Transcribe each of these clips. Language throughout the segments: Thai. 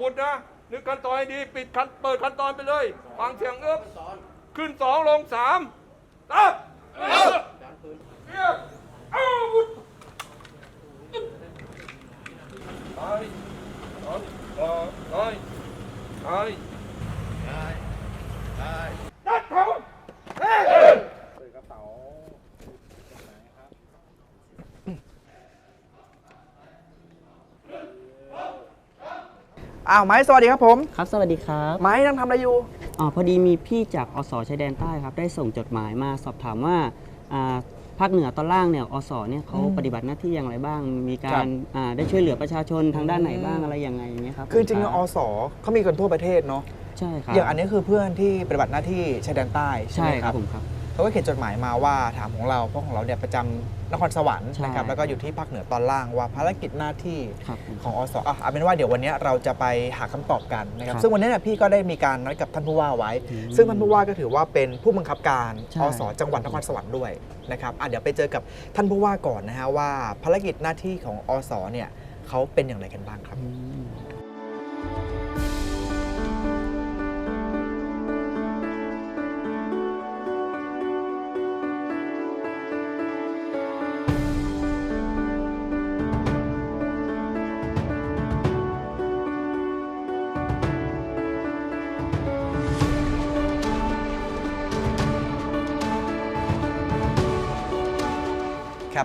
วุธนะนึกขั้นตอนให้ดีปิดขั้นเปิดขั้นตอนไปเลยฟังเสียงเอื้อขึ้นสองลงสามตับเรียกอาวุธไปไปไปไปตัดเขาเฮ้ย อ้าวไม้สวัสดีครับผม ครับ สวัสดีครับไม้นั่งทำอะไรอยู่อ๋อพอดีมีพี่จากอสชายแดนใต้ครับ ได้ส่งจดหมายมาสอบถามว่าอ่าภาคเหนือตอนล่างเนี่ยอสเนี่ยเขาอืมปฏิบัติหน้าที่อย่างไรบ้าง มีครัการบอ่าได้ช่วยเหลือประชาชนทางด้านไหนบ้างอืมอะไรยังไงอย่างเงี้ยครับคือจริงๆผมอสเขามีกันทั่วประเทศเนาะใช่ครับอย่างอันนี้คือเพื่อนที่ปฏิบัติหน้าที่ชายแดนใต้ใช่ใช่ไหมคครัรับบผมครับ เขาก็เขียนจดหมายมาว่าถามของเราเพราะของเราเนี่ยประจำนครสวรรค์ใช่นะครับแล้วก็อยู่ที่ภาคเหนือตอนล่างว่าภารกิจหน้าที่ครับผมของอสอะเอาเป็นว่าเดี๋ยววันนี้เราจะไปหาคำตอบกันนะครับครับซึ่งวันนี้เนี่ยพี่ก็ได้มีการนัดกับท่านผู้ว่าไว้อืมซึ่งท่านผู้ว่าก็ถือว่าเป็นผู้บังคับการใช่อสจังหวัดนครสวรรค์ด้วยนะครับอะเดี๋ยวไปเจอกับท่านผู้ว่าก่อนนะฮะว่าภารกิจหน้าที่ของอสเนี่ยเขาเป็นอย่างไรกันบ้างครับ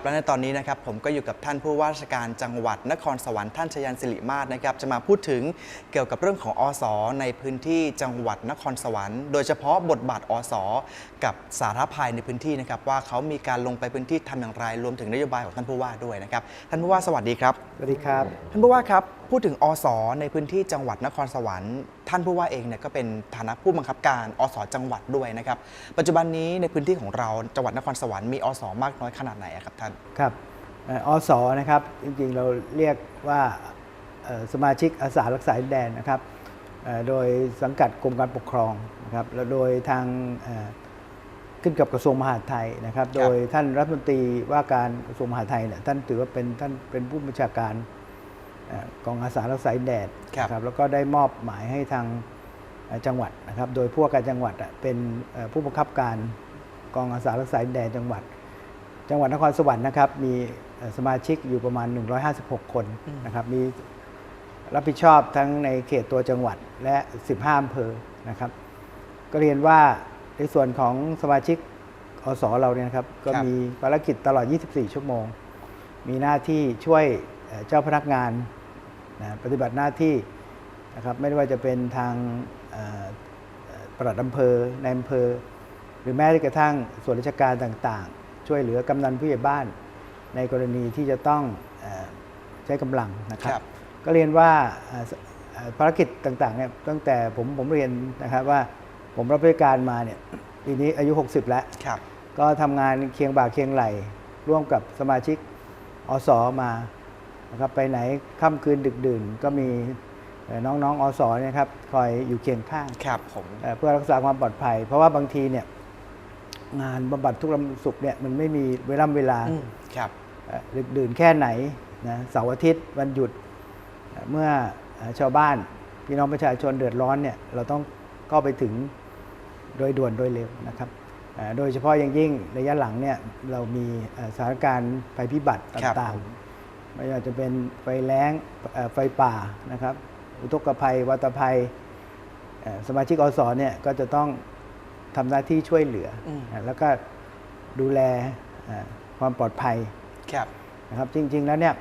และในตอนนี้นะครับผมก็อยู่กับท่านผู้ว่าราชการจังหวัดนครสวรรค์ท่านชยันสิริมาศนะครับจะมาพูดถึงเกี่ยวกับเรื่องของอสในพื้นที่จังหวัดนครสวรรค์ โดยเฉพาะบทบาทอสกับสาธารณภัยในพื้นที่นะครับว่าเขามีการลงไปพื้นที่ทำอย่างไรรวมถึงนโยบายของท่านผู้ว่าด้วยนะครับท่านผู้ว่าสวัสดีครับสวัสดีครับ ท่านผู้ว่าครับ พูดถึงอสในพื้นที่จังหวัดนครสวรรค์ ท่านผู้ว่าเองเนี่ยก็เป็นฐานะผู้บังคับการอสจังหวัดด้วยนะครับ ปัจจุบันนี้ในพื้นที่ของเราจังหวัดนครสวรรค์มีอสมากน้อยขนาดไหนอะครับท่านครับเอ่ออสนะครับจริงๆเราเรียกว่าเอ่อสมาชิกอาสารักษาดินแดนนะครับเอ่อโดยสังกัดกรมการปกครองนะครับแล้วโดยทางเอ่อขึ้นกับกระทรวงมหาดไทยนะครับ โดยท่านรัฐมนตรีว่าการกระทรวงมหาดไทยเนี่ยท่านถือว่าเป็นท่านเป็นผู้บัญชาการเอ่อ กองอาสารักษาดินแดนครับนะครับแล้วก็ได้มอบหมายให้ทางเอ่อจังหวัดนะครับ โดยผู้ว่าการจังหวัดอะเป็นเอ่อผู้บังคับการกองอาสารักษาดินแดนจังหวัด จังหวัดนครสวรรค์นะครับ มีเอ่อสมาชิกอยู่ประมาณ 156 คนนะครับมีรับผิดชอบทั้งในเขตตัวจังหวัดและ 15อำเภอนะครับ ก็เรียนว่าในส่วนของสมาชิกอสเราเนี่ยนะครับ ก็ครับมีภารกิจตลอด 24 ชั่วโมง มีหน้าที่ช่วย เอ่อเจ้าพนักงานนะปฏิบัติหน้าที่นะครับไม่ว่าจะเป็นทางเอ่อเอ่อปลัดอำเภอในอำเภอ หรือแม้กระทั่งส่วนราชการต่างๆ ช่วยเหลือกำนันผู้ใหญ่บ้าน ในกรณีที่จะต้องเออใช้กำลังนะครัครับบก็เรียนว่าเอ่อสเอ่อภารกิจต่างๆเนี่ยตั้งแต่ผมผมเรียนนะครับว่าผมรับราชการมาเนี่ยปีนี้อายุ 60 แล้วครับก็ทำงานเคียงบ่าเคียงไหลร่วมกับสมาชิกอสมา นะครับไปไหนค่ำคืนดึกดื่นก็มีเอ่อน้องๆอสเนี่ยครับคอยอยู่เคียงข้างครับผมเอ่อเพื่อรักษาความปลอดภัย เพราะว่าบางทีเนี่ยงานบำบัดทุกลำสุขเนี่ยมันไม่มีเวลาเวลาอืมครับเอ่อดึกดื่นแค่ไหนนะเสาร์อาทิตย์วันหยุดเอ่อเมื่อเอ่อชาวบ้านพี่น้องประชาชนเดือดร้อนเนี่ยเราต้องเข้าไปถึงโดยด่วนโดยเร็วนะครับเอ่อโดยเฉพาะอย่างยิ่งระยะหลังเนี่ยเรามีเอ่อสถานการณ์ภัยพิบัติตครับ่างๆ ไม่ว่าจะเป็นไฟแล้งเอ่อไฟป่านะครับ อุทกภัยวัตภัยเอ่อสมาชิกอสเนี่ยก็จะต้องทำหน้าที่ช่วยเหลืออมนะแล้วก็ดูแลเอ่อความปลอดภัยครับนะครับ จริง ๆ แล้วเนี่ย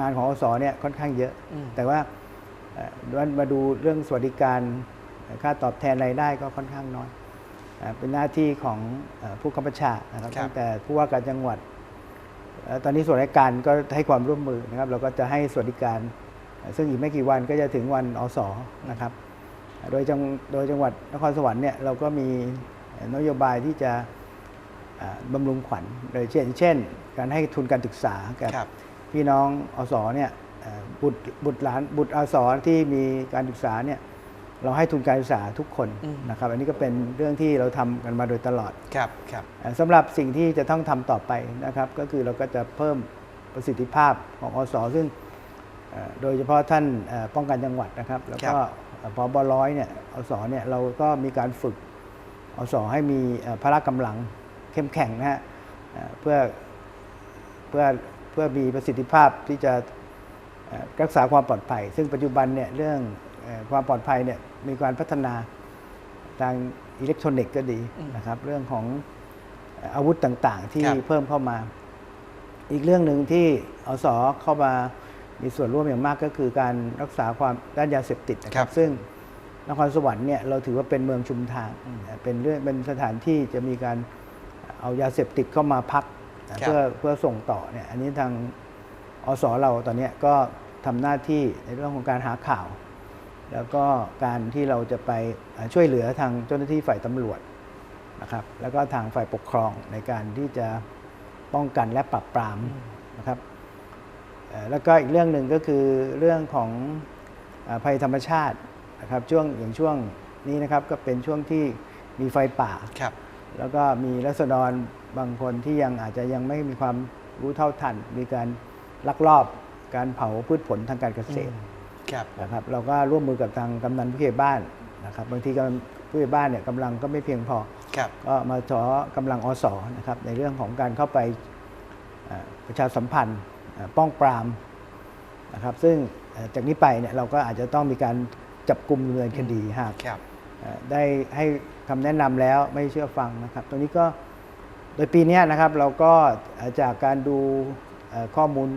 งานของอสเนี่ยค่อนข้างเยอะอืมแต่ว่าเอ่อมามาดูเรื่องสวัสดิการเอ่อค่าตอบแทนรายได้ก็ค่อนข้างน้อยอ่าเป็นหน้าที่ของเอ่อผู้กำกับชานะครับครับตั้งแต่ผู้ว่าการจังหวัดเอ่อ ตอนนี้ส่วนราชการก็ให้ความร่วมมือนะครับ เราก็จะให้สวัสดิการเอ่อซึ่งอีกไม่กี่วันก็จะถึงวันอสนะครับอ่าโดยจังโดยจังหวัดนครสวรรค์เนี่ยเราก็มีเอ่อนโยบายที่จะอ่าบำรุงขวัญโดยเช่น เช่น การให้ทุนการศึกษากับครับพี่น้องอสเนี่ยเอ่อบุตรบุตรหลานบุตรอสที่มีการศึกษาเนี่ย เราให้ทุนการศึกษาทุกคนอืมนะครับ อันนี้ก็เป็นเรื่องที่เราทำกันมาโดยตลอดครับครับเอ่อสำหรับสิ่งที่จะต้องทำต่อไปนะครับ ก็คือเราก็จะเพิ่มประสิทธิภาพของอสซึ่งเอ่อโดยเฉพาะท่านเอ่อป้องกันจังหวัดนะครับ แล้วก็เอ่อพบร้อยเนี่ยอสเนี่ยเราก็มีการฝึกอสให้มีเอ่อพละกำลังเข้มแข็งนะฮะเอ่อเพื่อเพื่อเพื่อมีประสิทธิภาพที่จะเอ่อรักษาความปลอดภัย ซึ่งปัจจุบันเนี่ยเรื่องเอ่อ ความปลอดภัยเนี่ยมีการพัฒนาทางอิเล็กทรอนิกส์ก็ดีนะครับ เรื่องของเอ่ออาวุธต่างๆ ที่ครับเพิ่มเข้ามา อีกเรื่องหนึ่งที่อสเข้ามามีส่วนร่วมอย่างมากก็คือการรักษาความด้านยาเสพติดนะคครัรับบซึ่งนครสวรรค์เนี่ยเราถือว่าเป็นเมืองชุมทางเป็นเรื่องเป็นสถานที่จะมีการเอายาเสพติดเข้ามาพักครับเพื่อเพื่อส่งต่อเนี่ยอันนี้ทางอสเราตอนเนี้ยก็ทำหน้าที่ในเรื่องของการหาข่าว แล้วก็การที่เราจะไปเอ่อช่วยเหลือทางเจ้าหน้าที่ฝ่ายตำรวจนะครับ แล้วก็ทางฝ่ายปกครองในการที่จะป้องกันและปราบปรามนะครับเอ่อแล้วก็อีกเรื่องหนึ่งก็คือเรื่องของเอ่อภัยธรรมชาตินะครับช่วงอย่างช่วงนี้นะครับก็เป็นช่วงที่มีไฟป่าครับแล้วก็มีรัษฎรบางคนที่ยังอาจจะยังไม่มีความรู้เท่าทัน มีการลักลอบการเผาพืชผลทางการเกษตรครับ นะครับเราก็ร่วมมือกับทางกำนันผู้ใหญ่บ้านนะครับบางทีกำนันผู้ใหญ่บ้านเนี่ยกำลังก็ไม่เพียงพอครับก็มาขอกำลังอสนะครับในเรื่องของการเข้าไปเอ่อประชาสัมพันธ์เอ่อป้องปรามนะครับซึ่งเอ่อจากนี้ไปเนี่ยเราก็อาจจะต้องมีการจับกลุ่มดำเนินคดีหากครับเอ่อได้ให้คำแนะนำแล้วไม่เชื่อฟังนะครับ ตรงนี้ก็โดยปีเนี้ยนะครับเราก็เอ่อจากการดูเอ่อข้อมูล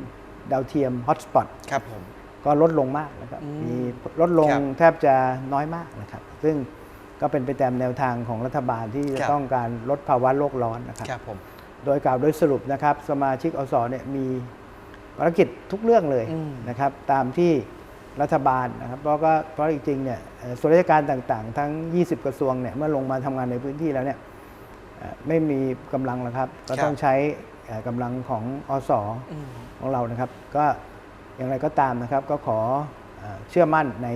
ดาวเทียมฮอตสปอตครับผม ก็ลดลงมากนะครับอืมมีลดลงครับแทบจะน้อยมากนะครับ ซึ่งก็เป็นไปตามแนวทางของรัฐบาลที่จะครับต้องการลดภาวะโลกร้อนนะครับครับผมโดยกล่าวโดยสรุปนะครับ สมาชิกอสเนี่ยมีภารกิจทุกเรื่องเลยอืมนะครับ ตามที่รัฐบาลนะครับ เพราะก็เพราะจริงๆเนี่ยเอ่อส่วนราชการต่างๆ ทั้ง 20 กระทรวงเนี่ยเมื่อลงมาทำงานในพื้นที่แล้วเนี่ยเอ่อไม่มีกำลังแล้วครับ ก็ต้องใช้เอ่อกำลังของอสอืมของเรานะครับ ก็ อย่างไรก็ตามนะครับก็ขอเอ่อเชื่อมั่นใน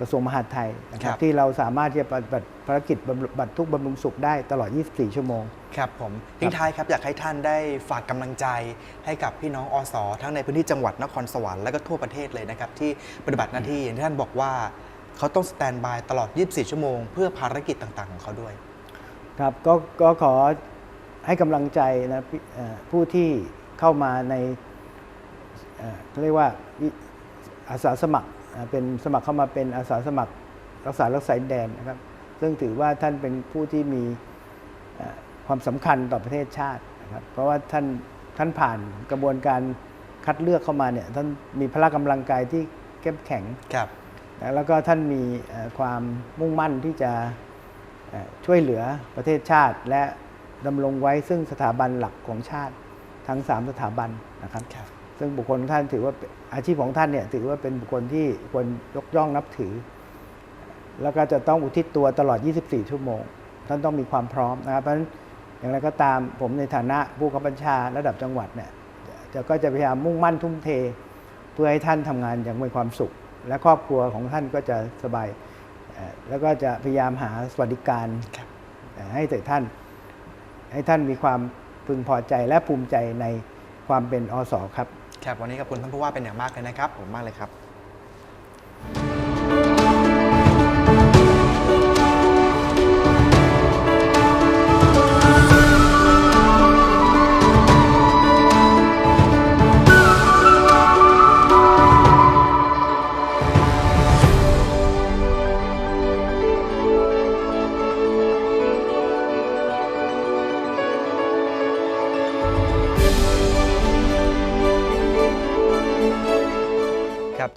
กระทรวงมหาดไทยนะครับครับที่เราสามารถที่จะปฏิบัติภารกิจบำรุบัตรทุกบำรุงสุขได้ตลอด 24 ชั่วโมง ครับผมทิ้งท้ายครับอยากให้ท่านได้ฝากกำลังใจให้กับพี่น้องอสทั้งในพื้นที่จังหวัดนครสวรรค์และก็ทั่วประเทศเลยนะครับที่ปฏิบัติหน้าที่อย่างที่ท่านบอกว่าเขาต้องสแตนบายตลอด 24 ชั่วโมง เพื่อภารกิจต่าง ๆ ของเขาด้วย ครับก็ก็ขอให้กำลังใจนะพี่เอ่อผู้ที่เข้ามาใน เอ่อเขาเรียกว่าวิอาสาสมัครอ่าเป็นสมัครเข้ามาเป็นอาสาสมัครรักษารักษาดินแดนนะครับ ซึ่งถือว่าท่านเป็นผู้ที่มีเอ่อความสำคัญต่อประเทศชาตินะครับเพราะว่าท่านท่านผ่านกระบวนการคัดเลือกเข้ามาเนี่ยท่านมีพละกำลังกายที่เข้มแข็งครับนะแล้วก็ท่านมีเอ่อความมุ่งมั่นที่จะเอ่อช่วยเหลือประเทศชาติ และดำรงไว้ซึ่งสถาบันหลักของชาติทั้ง 3 สถาบันนะครับครับ ซึ่งบุคคลท่านถือว่าอาชีพของท่านเนี่ยถือว่าเป็นบุคคลที่ควรยกย่องนับถือ แล้วก็จะต้องอุทิศตัวตลอด 24 ชั่วโมง ท่านต้องมีความพร้อมนะครับเพราะฉะนั้นอย่างไรก็ตามผมในฐานะผู้ขับบัญชาระดับจังหวัดเนี่ยจะก็จะพยายามมุ่งมั่นทุ่มเท เพื่อให้ท่านทำงานอย่างมีความสุข และครอบครัวของท่านก็จะสบาย แล้วก็จะพยายามหาสวัสดิการครับเอ่อให้แต่ท่าน ให้ท่านมีความพึงพอใจและภูมิใจในความเป็นอสครับ ครับวันนี้ขอบคุณท่านผู้ว่าเป็นอย่างมากเลยนะครับผมมากเลยครับ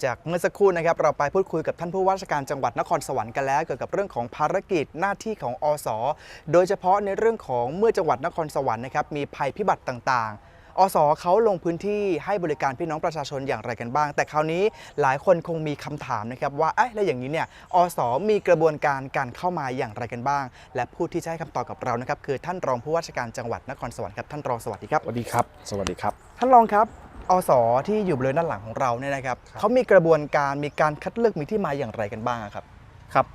จากเมื่อสักครู่นะครับเราไปพูดคุยกับท่านผู้ว่าราชการจังหวัดนครสวรรค์กันแล้วเกี่ยวกับเรื่องของภารกิจหน้าที่ของอส โดยเฉพาะในเรื่องของเมื่อจังหวัดนครสวรรค์นะครับมีภัยพิบัติต่างๆ อสเขาลงพื้นที่ให้บริการพี่น้องประชาชนอย่างไรกันบ้าง แต่คราวนี้หลายคนคงมีคำถามนะครับว่าเอ๊ะแล้วอย่างนี้เนี่ยอสมีกระบวนการการเข้ามาอย่างไรกันบ้าง และผู้ที่จะให้คำตอบกับเรานะครับคือท่านรองผู้ว่าราชการจังหวัดนครสวรรค์ครับท่านรองสวัสดีครับ สวัสดีครับ สวัสดีครับ ท่านรองครับ อสที่อยู่บริเวณด้านหลังของเราเนี่ยนะครับครับ เขามีกระบวนการมีการคัดเลือกมีที่มาอย่างไรกันบ้างอะครับ ครับ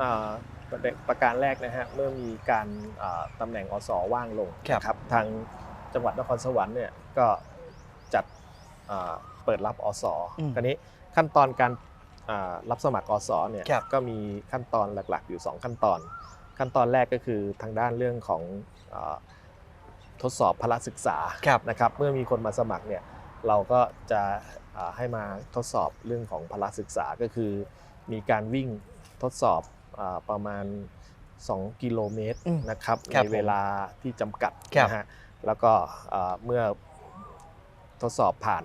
อ่าประเด็นประการแรกนะฮะเมื่อมีการอ่าตำแหน่งอสว่างลงครับ นะครับทางจังหวัดนครสวรรค์เนี่ยก็จัดอ่าเปิดรับอสอืมคราวนี้ขั้นตอนการอ่ารับสมัครอสเนี่ยครับ ก็มีขั้นตอนหลักๆอยู่ 2 ขั้นตอน ขั้นตอนแรกก็คือทางด้านเรื่องของอาทดสอบพละศึกษา ครับ นะครับเมื่อมีคนมาสมัครเนี่ย เราก็จะอ่าให้มาทดสอบเรื่องของพละศึกษาก็คือ มีการวิ่งทดสอบอาประมาณ 2 กิโลเมตรอืมนะครับครัในบผมเวลาที่จำกัดครับนะฮะแล้วก็อ่าเมื่อทดสอบผ่าน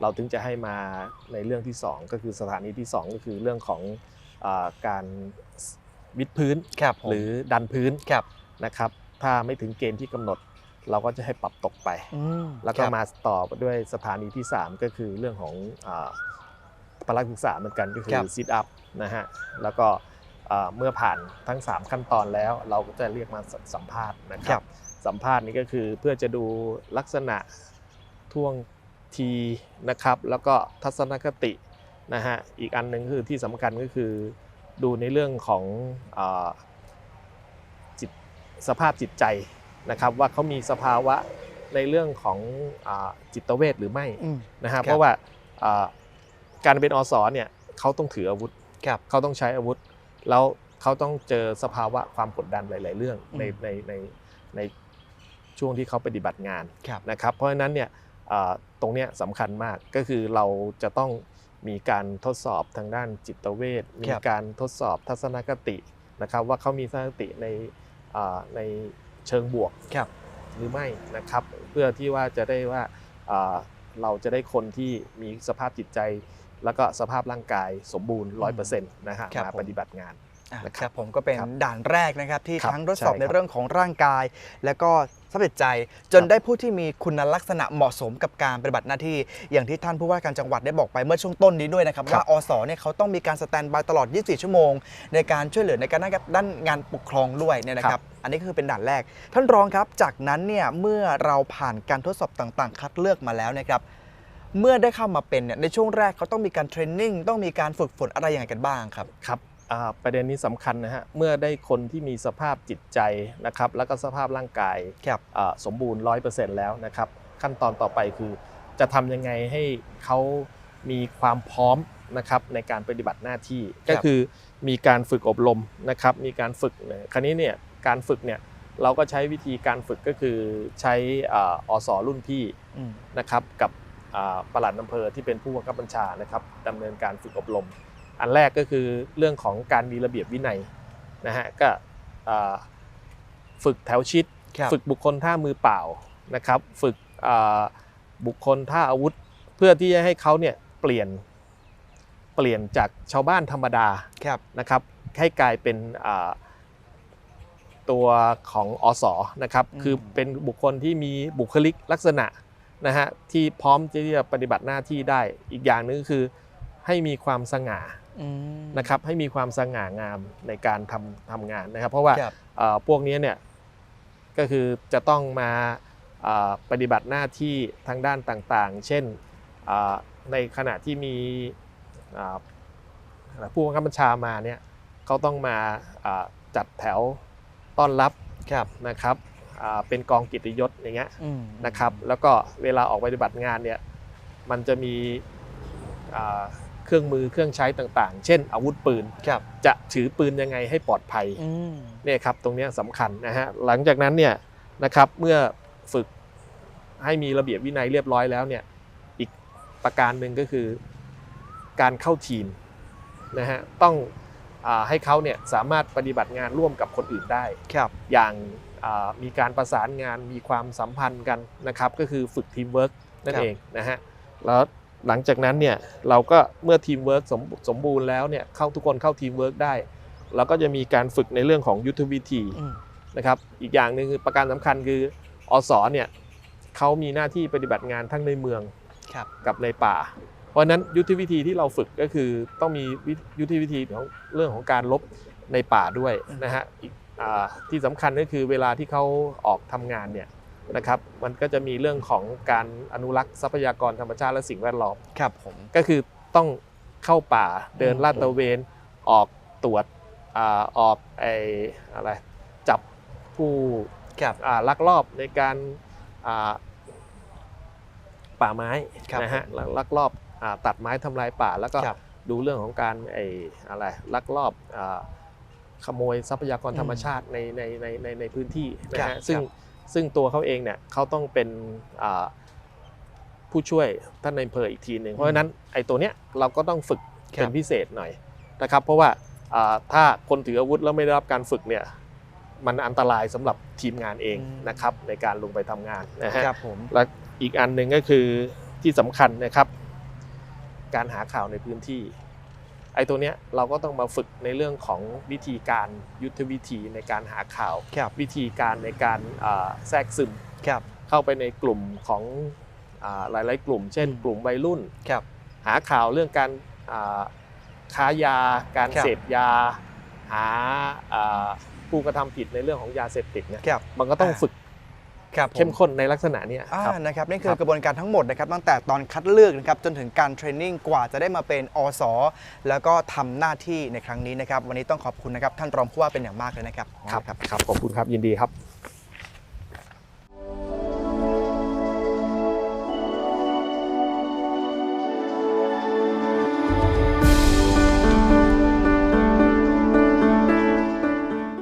เราถึงจะให้มาในเรื่องที่ 2 ก็คือสถานีที่ 2 ก็คือเรื่องของอาการวิดพื้นครับผมหรือดันพื้นครับนะครับถ้าไม่ถึงเกณฑ์ที่กำหนด เราก็จะให้ปรับตกไปอืมแล้วก็ครับมาต่อด้วยสถานีที่ 3 ก็คือเรื่องของอาพละศึกษาเหมือนกันก็คืครัอบซิทอัพนะฮะแล้วก็อ่าเมื่อผ่านทั้ง 3 ขั้นตอนแล้ว เราก็จะเรียกมาสัมภาษณ์นะคครัรับบสัมภาษณ์นี้ก็คือเพื่อจะดูลักษณะท่วงทีนะครับ แล้วก็ทัศนคตินะฮะอีกอันหนึ่งคือที่สำคัญก็คือดูในเรื่องของอาจิตสภาพจิตใจ นะครับว่าเขามีสภาวะในเรื่องของอาจิตเวชหรือไม่อืมนะครัฮะบเพราะว่าอ่าการเป็นอสเนี่ยเขาต้องถืออาวุธครับเขาต้องใช้อาวุธ แล้วเขาต้องเจอสภาวะความกดดันหลาย ๆ เรื่องอืมในในในในช่วงที่เขาปฏิบัติงานครับนะครับเพราะฉะนั้นเนี่ยอ่าตรงเนี้ยสำคัญมากก็คือเราจะต้องมีการทดสอบทางด้านจิตเวชมีการทดสอบทัศนคตินะครับว่าเขามีทัศนคติในอ่าใน เชิงบวกครับหรือไม่นะครับ เพื่อที่ว่าจะได้ว่าอ่าเราจะได้คนที่มีสภาพจิตใจ แล้วก็สภาพร่างกายสมบูรณ์100%นะฮะครับมาผมปฏิบัติงานอะนะคครัรับบผมก็เป็นครับด่านแรกนะครับที่ครับทั้งทดสอบใช่ในครับเรื่องของร่างกาย และก็ สภาพจิตใจ จนครับได้ผู้ที่มีคุณลักษณะเหมาะสมกับการปฏิบัติหน้าที่ อย่างที่ท่านผู้ว่าการจังหวัดได้บอกไปเมื่อช่วงต้นนี้ด้วยนะครับครับว่าอสเนี่ยเขาต้องมีการสแตนบายตลอด 24 ชั่วโมง ในการช่วยเหลือในการด้านงานปกครองด้วยเนี่ยนะครับอันนี้ก็คือเป็นด่านแรก ท่านรองครับ จากนั้นเนี่ยเมื่อเราผ่านการทดสอบต่างๆ คัดเลือกมาแล้วนะครับเมื่อได้เข้ามาเป็นเนี่ยในช่วงแรกเขาต้องมีการเทรนนิ่งต้องมีการฝึกฝนอะไรยังไงกันบ้างครับครับอ่า ประเด็นนี้สำคัญนะฮะเมื่อได้คนที่มีสภาพจิตใจนะครับแล้วก็สภาพร่างกายครับอ่าสมบูรณ์100%แล้วนะครับขั้นตอนต่อไปคือจะทำยังไงให้เขามีความพร้อมนะครับในการปฏิบัติหน้าที่ก็คือมีการฝึกอบรมนะครับมีการฝึกเนี่ยคราวนี้เนี่ยการฝึกเนี่ยเราก็ใช้วิธีการฝึกก็คือใช้อาอสรุ่นพี่อืมนะครับกับอ่าปลัดอำเภอที่เป็นผู้บังคับบัญชานะครับดำเนินการฝึกอบรม อันแรกก็คือเรื่องของการมีระเบียบวินัยนะฮะก็อ่าฝึกแถวชิดครับฝึกบุคคลท่ามือเปล่านะครับ ฝึกอ่าบุคคลท่าอาวุธ เพื่อที่จะให้เขาเนี่ยเปลี่ยนเปลี่ยนจากชาวบ้านธรรมดาครับนะครับให้กลายเป็นอ่าตัวของอสนะครับอืมคือเป็นบุคคลที่มีบุคลิกลักษณะนะฮะที่พร้อมที่จะปฏิบัติหน้าที่ได้อีกอย่างหนึงก็คือให้มีความสง่าอืม นะครับให้มีความสง่างามในการทำทำงานนะครับ เพราะว่าครับเอ่อพวกนี้เนี่ยก็คือจะต้องมาเอ่อปฏิบัติหน้าที่ทางด้านต่างๆ เช่นเอ่อในขณะที่มีเอ่อผู้บังคับบัญชามาเนี่ยเขาต้องมาเอ่อจัดแถวต้อนรับครับนะครับอ่าเป็นกองกิตติยศอย่างเงี้ยอืมนะครับ แล้วก็เวลาออกปฏิบัติงานเนี่ยมันจะมีอ่า เครื่องมือเครื่องใช้ต่างๆ เช่น อาวุธปืน ครับจะถือปืนยังไงให้ปลอดภัยอืมเนี่ยครับตรงเนี้ยสำคัญนะฮะหลังจากนั้นเนี่ยนะครับเมื่อฝึกให้มีระเบียบวินัยเรียบร้อยแล้วเนี่ยอีกประการหนึ่งก็คือการเข้าทีมนะฮะต้องอาให้เขาเนี่ยสามารถปฏิบัติงานร่วมกับคนอื่นได้ ครับ อย่างอ่ามีการประสานงานมีความสัมพันธ์กันนะครับ ก็คือฝึกทีมเวิร์กนั่นครับ เองนะฮะแล้ว หลังจากนั้นเนี่ยเราก็เมื่อทีมเวิร์กสมสมบูรณ์แล้วเนี่ยเข้าทุกคนเข้าทีมเวิร์กได้เราก็จะมีการฝึกในเรื่องของยุทธวิธีอืมนะครับอีกอย่างหนึ่งคือประการสำคัญคืออสเนี่ยเขามีหน้าที่ปฏิบัติงานทั้งในเมืองครับกับในป่า เพราะฉะนั้นยุทธวิธีที่เราฝึกก็คือต้องมีวิยุทธวิธีของเรื่องของการลบในป่าด้วยนะฮะอีกอาที่สำคัญก็คือเวลาที่เขาออกทำงานเนี่ย นะครับมันก็จะมีเรื่องของการอนุรักษ์ทรัพยากรธรรมชาติและสิ่งแวดล้อมครับผมก็คือต้องเข้าป่าเดินลาดตระเวนออกตรวจอาออกไออะไรจับผู้ครับอ่าลักลอบในการอ่าป่าไม้ครับนะฮะลักลักลอบอาตัดไม้ทำลายป่าแล้วก็ครับดูเรื่องของการไออะไรลักลอบอาขโมยทรัพยากรธรรมชาติในในในในในพื้นที่นะครัฮะบซึ่งครับ ซึ่งตัวเขาเองเนี่ยเขาต้องเป็นอ่าผู้ช่วยท่านในอำเภออีกทีหนึ่งเพราะฉะนั้นไอ้ตัวเนี้ยเราก็ต้องฝึกครับเป็นพิเศษหน่อยนะครับเพราะว่าอ่าถ้าคนถืออาวุธแล้วไม่ได้รับการฝึกเนี่ยมันอันตรายสำหรับทีมงานเองนะครับในการลงไปทำงานนะฮะครับผมและอีกอันหนึ่งก็คือที่สำคัญนะครับ การหาข่าวในพื้นที่ ไอ้ตัวเนี้ยเราก็ต้องมาฝึกในเรื่องของวิธีการยุทธวิธีในการหาข่าว ครับวิธีการในการอ่าแทรกซึมครับเข้าไปในกลุ่มของอาหลาย ๆ กลุ่ม เช่นอืมกลุ่มวัยรุ่น ครับ หาข่าวเรื่องการอ่าค้ายา การครับ เสพยา หาอ่าผู้กระทำผิดในเรื่องของยาเสพติดเนี่ยครับ มันก็ต้องอ่า ฝึกครับผ เข้มข้นในลักษณะเนี้ยอ่าครับนะครับนี่คืคอรับกระบวนการทั้งหมดนะครับตั้งแต่ตอนคัดเลือกนะครับจนถึงการเทรนนิ่งกว่าจะได้มาเป็นอสแล้วก็ทำหน้าที่ในครั้งนี้นะครับ วันนี้ต้องขอบคุณนะครับท่านรองผู้ว่าเป็นอย่างมากเลยนะครับครับครับขอบคุณครับยินดีครับ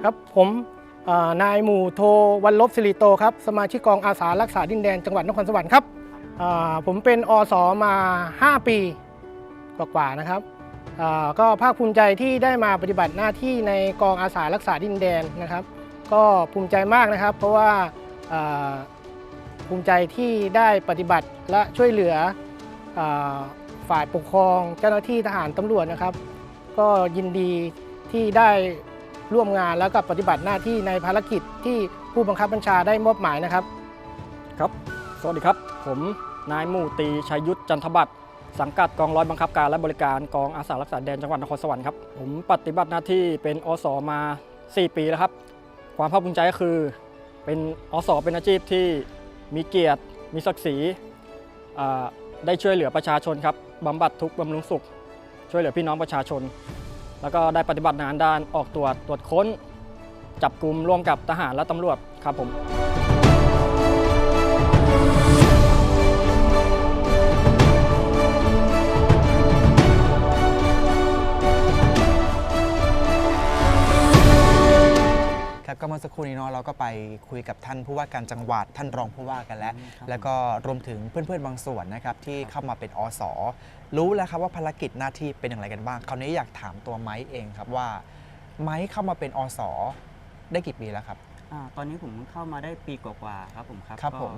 ครับผมเอ่อ นายหมู่โทวันลบสิริโตครับสมาชิกกองอาสารักษาดินแดนจังหวัดนครสวรรค์ครับผมเป็นอสมา 5 ปีกว่าๆนะครับก็ภาคภูมิใจที่ได้มาปฏิบัติหน้าที่ในกองอาสารักษาดินแดนนะครับ ก็ภูมิใจมากนะครับ เพราะว่าภูมิใจที่ได้ปฏิบัติและช่วยเหลืออฝ่ายปกครองเจ้าหน้าที่ทหารตำรวจนะครับ ก็ยินดีที่ได้ ร่วมงานแล้วก็ปฏิบัติหน้าที่ในภารกิจที่ผู้บังคับบัญชาได้มอบหมายนะครับ ครับ สวัสดีครับ ผมนายหมู่ตีชัยยุทธจันทบัตรสังกัดกองร้อยบังคับการและบริการกองอาสารักษาแดนจังหวัดนครสวรรค์ครับผมปฏิบัติหน้าที่เป็นอสมา 4 ปีแล้วครับ ความภาคภูมิใจก็คือ เป็นอสเป็นอาชีพที่มีเกียรติ มีศักดิ์ศรีได้ช่วยเหลือประชาชนครับบำบัดทุกข์บำรุงสุข ช่วยเหลือพี่น้องประชาชน แล้วก็ได้ปฏิบัติงานด้านออกตรวจตรวจค้น จับกลุ่มร่วมกับทหารและตำรวจครับผมครับก็เมื่อสักครู่นี้เนาะเราก็ไปคุยกับท่านผู้ว่าการจังหวัดท่านรองผู้ว่ากันแล้ว แล้วก็รวมถึงเพื่อนๆบางส่วนนะครับที่เข้ามาเป็นอส รู้แล้วครับว่าภารกิจหน้าที่เป็นอย่างไรกันบ้าง คราวนี้อยากถามตัวไม้เองครับว่า ไม้เข้ามาเป็นอสได้กี่ปีแล้วครับ อาตอนนี้ผมเข้ามาได้ปีกว่าๆครับผมครับครับก็ผม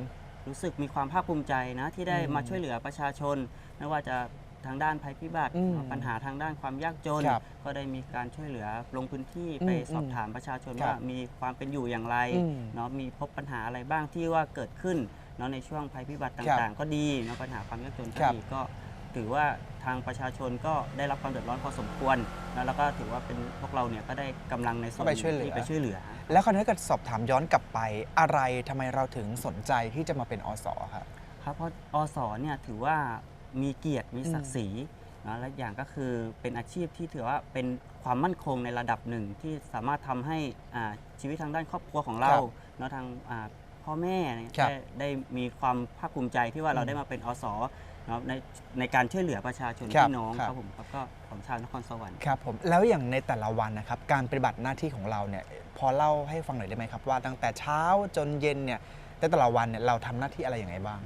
รู้สึกมีความภาคภูมิใจนะที่ได้อืมมาช่วยเหลือประชาชน ไม่ว่าจะทางด้านภัยพิบัติอืมปัญหาทางด้านความยากจน ครับก็ได้มีการช่วยเหลือลงพื้นที่อืมไปสอบถามประชาชนครับว่ามีความเป็นอยู่อย่างไรอืมเนาะมีพบปัญหาอะไรบ้างที่ว่าเกิดขึ้นเนาะในช่วงภัยพิบัติครับต่างๆ ก็ดีเนาะปัญหาความยากจนก็ครับ ดีก็ ถือว่าทางประชาชนก็ได้รับความเดือดร้อนพอสมควรนะแล้วก็ถือว่าเป็นพวกเราเนี่ยก็ได้กำลังในส่วนก็ไปช่วยเหลือ ที่ไปช่วยเหลือ แล้วคราวนี้ก็สอบถามย้อนกลับไป อะไรทำไมเราถึงสนใจที่จะมาเป็นอสครับ ครับเพราะอสเนี่ยถือว่ามีเกียรติมีศักดิ์ศรีนะและอย่างก็คือเป็นอาชีพที่ถือว่าเป็นความมั่นคงในระดับหนึ่งที่สามารถทำให้อ่าชีวิตทางด้านครอบครัวของเราครับเนาะทางอ่าพ่อแม่เนี่ยครับได้ได้มีความภาคภูมิใจที่ว่าเราอืมได้มาเป็นอส เนาะในในการช่วยเหลือประชาชนครับพี่น้องครับครับผมครับก็ของชาวนครสวรรค์ ครับผมแล้วอย่างในแต่ละวันนะครับการปฏิบัติหน้าที่ของเราเนี่ยพอเล่าให้ฟังหน่อยได้ไหมครับว่าตั้งแต่เช้าจนเย็นเนี่ยในแต่ละวันเนี่ยเราทำหน้าที่อะไรอย่างไรบ้าง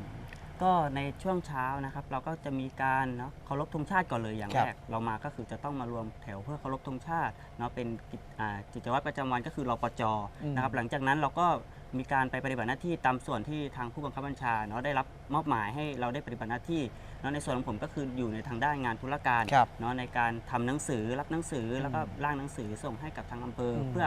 กก็ในช่วงเช้านะครับ เราก็จะมีการเนาะเคารพธงชาติก่อนเลยอย่างครับแรกเรามาก็คือจะต้องมารวมแถวเพื่อเคารพธงชาติเนาะเป็นกิจอ่ากิจวัตรประจำวันก็คือรปจอืมนะครับ หลังจากนั้นเราก็มีการไปปฏิบัติหน้าที่ตามส่วนที่ทางผู้บังคับบัญชาเนาะได้รับมอบหมายให้เราได้ปฏิบัติหน้าที่เนาะในส่วนของผมก็คืออยู่ในทางด้านงานธุรการครับเนาะในการทำหนังสือรับหนังสืออมแล้วก็ร่างหนังสือส่งให้กับทางอำเภออม เพื่อ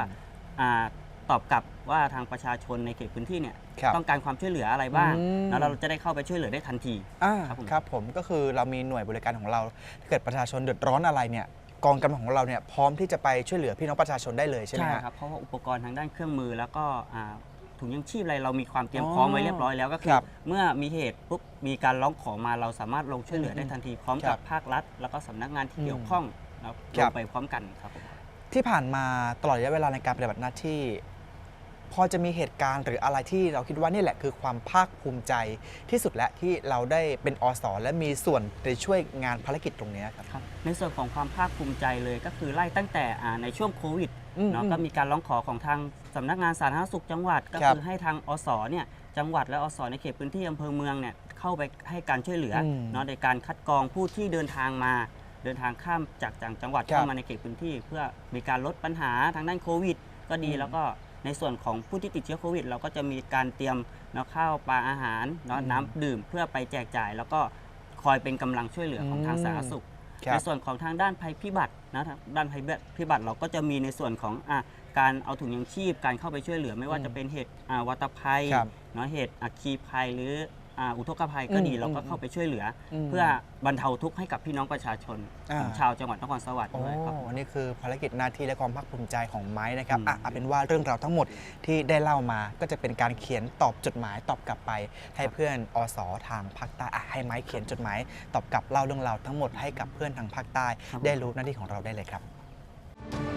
อา ตอบกลับว่าทางประชาชนในเขตพื้นที่เนี่ยครับต้องการความช่วยเหลืออะไรบ้างอืม แล้วเราจะได้เข้าไปช่วยเหลือได้ทันที อ่าครับผม ครับผมก็คือเรามีหน่วยบริการของเรา ถ้าเกิดประชาชนเดือดร้อนอะไรเนี่ยกองกำลังของเราเนี่ยพร้อมที่จะไปช่วยเหลือพี่น้องประชาชนได้เลยใช่ไหมฮะ ครับเพราะว่าอุปกรณ์ทางด้านเครื่องมือแล้วก็อ่าถุงยังชีพอะไรเรามีความเตรียมอ๋อพร้อมไว้เรียบร้อยแล้วก็คือครับเมื่อมีเหตุปุ๊บมีการร้องขอมาเราสามารถลงช่วยเหลือได้อืมทันทีพร้อมครักับบภาครัฐ แล้วก็สำนักงานที่อืมเกี่ยวข้องแล้วคลรังบ ไปพร้อมกันครับผม ที่ผ่านมาตลอดระยะเวลาในการปฏิบัติหน้าที่ พอจะมีเหตุการณ์หรืออะไรที่เราคิดว่านี่แหละคือความภาคภูมิใจที่สุดและที่เราได้เป็นอสและมีส่วนในช่วยงานภารกิจตรงนี้ครับ ครับในส่วนของความภาคภูมิใจเลยก็คือไล่ตั้งแต่อ่าในช่วงโควิดอืมเนาะอืมก็มีการร้องขอของทางสำนักงานสาธารณสุขจังหวัด ก็ครับคือให้ทางอสเนี่ยจังหวัดและอสในเขตพื้นที่อำเภอเมืองเนี่ยเข้าไปให้การช่วยเหลืออมเนาะในการคัดกรองผู้ที่เดินทางมา เดินทางข้ามจากจากจังหวัดครับเข้ามาในเขตพื้นที่ เพื่อมีการลดปัญหาทางด้านโควิด ก็ดีอืม แล้วก็ ในส่วนของผู้ที่ติดเชื้อโควิด เราก็จะมีการเตรียมเนาะข้าวปลาอาหารเนาะอืมน้ำดื่มเพื่อไปแจกจ่าย แล้วก็คอยเป็นกำลังช่วยเหลือของทางอืมสาธารณสุข ครับ ในส่วนของทางด้านภัยพิบัตินะทางด้านภัยพิบัติเราก็จะมีในส่วนของอะการเอาถุงยังชีพการเข้าไปช่วยเหลือ ไม่ว่าอืมจะเป็นเหตุอ่าวัตภัยครับ เนาะเหตุอัคคีภัยหรือ อ่าอุทกภัยก็ดีอืมเราก็เข้าไปช่วยเหลืออมเพื่อบรรเทาทุกข์ให้กับพี่น้องประชาชนอ่าของชาวจังหวัดนครสวรรค์โอ้ด้วยครับนี่คือภารกิจหน้าที่และความภาคภูมิใจของไม้นะครับอืมอะเอาเป็นว่าเรื่องราวทั้งหมดที่ได้เล่ามาก็จะเป็นการเขียนตอบจดหมายตอบกลับไป ให้เพื่อนอสทางภาคใต้อะให้ไม้เขียนจดหมายตอบกลับเล่าเรื่องราวทั้งหมดให้กับเพื่อนทางภาคใต้ ได้รู้หน้าที่ของเราได้เลยครับ